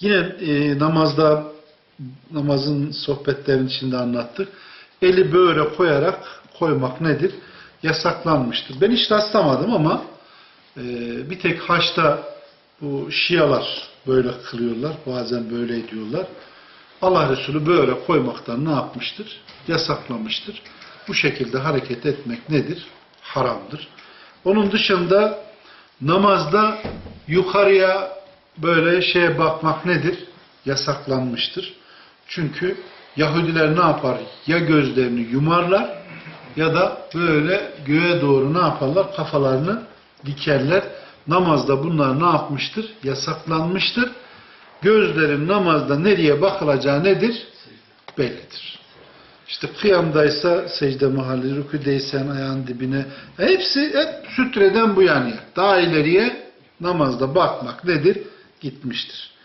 Yine e, namazda namazın sohbetlerinin içinde anlattık. Eli böyle koyarak koymak nedir? Yasaklanmıştır. Ben hiç rastlamadım ama e, bir tek haçta bu şialar böyle kılıyorlar. Bazen böyle ediyorlar. Allah Resulü böyle koymaktan ne yapmıştır? Yasaklamıştır. Bu şekilde hareket etmek nedir? Haramdır. Onun dışında namazda yukarıya böyle şeye bakmak nedir? Yasaklanmıştır. Çünkü Yahudiler ne yapar? Ya gözlerini yumarlar ya da böyle göğe doğru ne yaparlar? Kafalarını dikerler. Namazda bunlar ne yapmıştır? Yasaklanmıştır. Gözlerin namazda nereye bakılacağı nedir? Bellidir. İşte kıyamdaysa secde mahalli, rüküdeysen ayağın dibine. Hepsi hep sütreden bu yani. Daha ileriye namazda bakmak nedir? Gitmiştir.